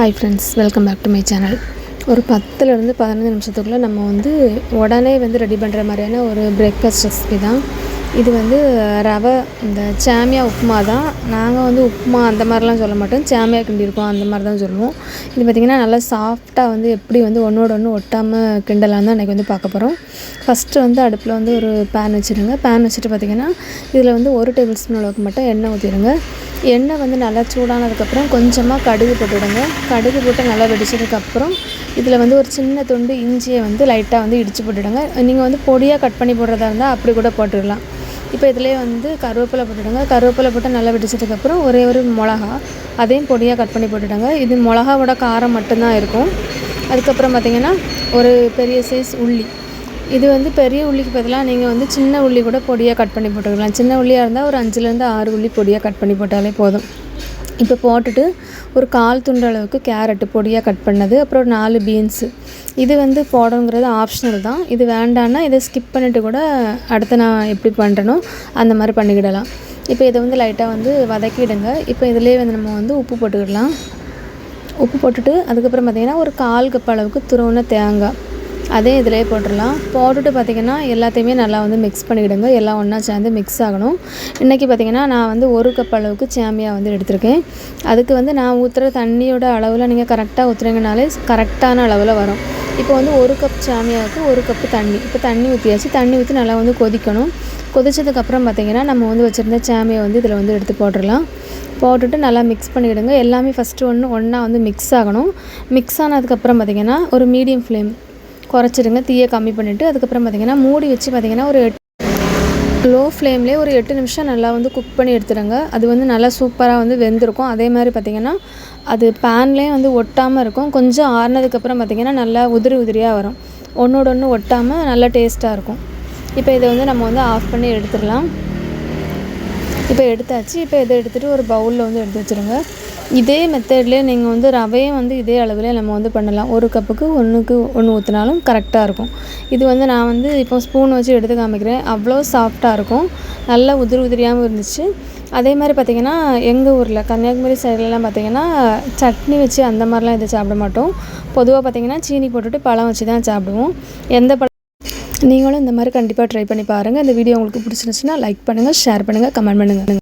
Hi friends welcome back to my channel ஒரு பத்துலேருந்து பதினஞ்சு நிமிஷத்துக்குள்ளே நம்ம வந்து உடனே வந்து ரெடி பண்ணுற மாதிரியான ஒரு பிரேக்ஃபாஸ்ட் ரெசிபி தான். இது வந்து ரவை இந்த சாமியா உப்புமா தான். நாங்கள் வந்து உப்புமா அந்த மாதிரிலாம் சொல்ல மாட்டோம். சாமியா கிண்டியிருக்கோம் அந்த மாதிரி தான் சொல்லுவோம். இது பார்த்திங்கன்னா நல்லா சாஃப்டாக வந்து எப்படி வந்து ஒன்றோட ஒன்று ஒட்டாமல் கிண்டலாம் தான் இன்றைக்கி வந்து பார்க்க போகிறோம் ஃபஸ்ட்டு வந்து அடுப்பில் வந்து ஒரு பேன் வச்சுருங்க. பேன் வச்சுட்டு பார்த்திங்கன்னா இதில் வந்து ஒரு டேபிள் ஸ்பூன் அளவுக்கு மட்டும் எண்ணெய் ஊற்றிடுங்க எண்ணெய் வந்து நல்லா சூடானதுக்கப்புறம் கொஞ்சமாக கடுகு போட்டுவிடுங்க. கடுகு போட்டு நல்லா வெடிச்சதுக்கப்புறம் இதில் வந்து ஒரு சின்ன துண்டு இஞ்சியை வந்து லைட்டாக வந்து இடித்து போட்டுவிடுங்க. நீங்கள் வந்து பொடியாக கட் பண்ணி போடுறதா இருந்தால் அப்படி கூட போட்டுடலாம் இப்போ இதிலே வந்து கருவேப்பிலை போட்டுவிடுங்க. கருவேப்பிலை போட்டு நல்லா வெடிச்சதுக்கப்புறம் ஒரே ஒரு மிளகா அதையும் பொடியாக கட் பண்ணி போட்டுவிடுங்க. இது மிளகாவோட காரம் மட்டும்தான் இருக்கும். அதுக்கப்புறம் பார்த்திங்கன்னா ஒரு பெரிய சைஸ் உள்ளி இது வந்து பெரிய உள்ளிக்கு பதிலாக நீங்கள் வந்து சின்ன உள்ளி கூட பொடியாக கட் பண்ணி போட்டுக்கலாம். சின்ன உள்ளியாக இருந்தால் ஒரு அஞ்சுலேருந்து ஆறு உள்ளி பொடியாக கட் பண்ணி போட்டாலே போதும். இப்போ போட்டுட்டு ஒரு கால் துண்டு அளவுக்கு கேரட்டு பொடியாக கட் பண்ணது அப்புறம் ஒரு நாலு பீன்ஸு இது வந்து போடணுங்கிறது ஆப்ஷனல் தான். இது வேண்டான்னா இதை ஸ்கிப் பண்ணிவிட்டு கூட அடுத்து நான் எப்படி பண்ணுறனோ அந்த மாதிரி பண்ணிக்கிடலாம். இப்போ இதை வந்து லைட்டாக வந்து வதக்கிடுங்க. இப்போ இதிலே வந்து நம்ம வந்து உப்பு போட்டுக்கிடலாம். உப்பு போட்டுட்டு அதுக்கப்புறம் பார்த்திங்கன்னா ஒரு கால் கப் அளவுக்கு துருவன தேங்காய். அதே இதிலே போட்டுடலாம். போட்டுட்டு பார்த்திங்கன்னா எல்லாத்தையுமே நல்லா வந்து மிக்ஸ் பண்ணிவிடுங்க எல்லாம் ஒன்றா சேர்ந்து மிக்ஸ் ஆகணும். இன்றைக்கி பார்த்திங்கன்னா நான் வந்து ஒரு கப் அளவுக்கு சேமியா வந்து எடுத்திருக்கேன். அதுக்கு வந்து நான் ஊற்றுற தண்ணியோட அளவில் நீங்கள் கரெக்டாக ஊற்றுறீங்கனாலே கரெக்டான அளவில் வரும். இப்போ வந்து ஒரு கப் சாமியாவுக்கு ஒரு கப்பு தண்ணி. இப்போ தண்ணி ஊற்றியாச்சு தண்ணி ஊற்றி நல்லா வந்து கொதிக்கணும். கொதிச்சதுக்கப்புறம் பார்த்திங்கன்னா நம்ம வந்து வச்சுருந்த சாமியை வந்து இதில் வந்து எடுத்து போட்டுடலாம். போட்டுட்டு நல்லா மிக்ஸ் பண்ணிவிடுங்க எல்லாமே ஃபஸ்ட்டு ஒன்று ஒன்றா வந்து மிக்ஸ் ஆகணும். மிக்ஸ் ஆனதுக்கப்புறம் பார்த்திங்கன்னா ஒரு மீடியம் ஃப்ளேம் குறைச்சிடுங்க தீயை கம்மி பண்ணிவிட்டு அதுக்கப்புறம் பார்த்திங்கன்னா மூடி வச்சு பார்த்திங்கன்னா ஒரு எட்டு லோ ஃப்ளேம்லேயே ஒரு எட்டு நிமிஷம் நல்லா வந்து குக் பண்ணி எடுத்துடுங்க. அது வந்து நல்லா சூப்பராக வந்து வெந்திருக்கும். அதே மாதிரி பார்த்திங்கன்னா அது பேன்லேயும் வந்து ஒட்டாமல் இருக்கும். கொஞ்சம் ஆறுனதுக்கப்புறம் பார்த்திங்கன்னா நல்லா உதிரி உதிரியாக வரும். ஒன்றோட ஒன்று ஒட்டாமல் நல்லா டேஸ்ட்டாக இருக்கும். இப்போ இதை வந்து நம்ம வந்து ஆஃப் பண்ணி எடுத்துடலாம். இப்போ எடுத்தாச்சு. இப்போ இதை எடுத்துகிட்டு ஒரு பவுலில் வந்து எடுத்து வச்சுருங்க. இதே மெத்தட்லேயே நீங்கள் வந்து ரவையை வந்து இதே அளவில் நம்ம வந்து பண்ணலாம். ஒரு கப்புக்கு ஒன்றுக்கு ஒன்று ஊற்றினாலும் கரெக்டாக இருக்கும். இது வந்து நான் வந்து இப்போ ஸ்பூன் வச்சு எடுத்து காமிக்கிறேன். அவ்வளோ சாஃப்டாக இருக்கும். நல்லா உதிரி உதிரியாகவும் இருந்துச்சு. அதே மாதிரி பார்த்திங்கன்னா எங்கள் ஊரில் கன்னியாகுமரி சைட்லலாம் பார்த்திங்கன்னா சட்னி வச்சு அந்த மாதிரிலாம் எதுவும் சாப்பிட மாட்டோம். பொதுவாக பார்த்திங்கன்னா சீனி போட்டுட்டு பழம் வச்சு தான் சாப்பிடுவோம். எந்த பழம் நீங்களும் இந்த மாதிரி கண்டிப்பாக ட்ரை பண்ணி பாருங்கள் இந்த வீடியோ உங்களுக்கு பிடிச்சிருந்துச்சுன்னா லைக் பண்ணுங்கள் ஷேர் பண்ணுங்கள் கமெண்ட் பண்ணுங்கள்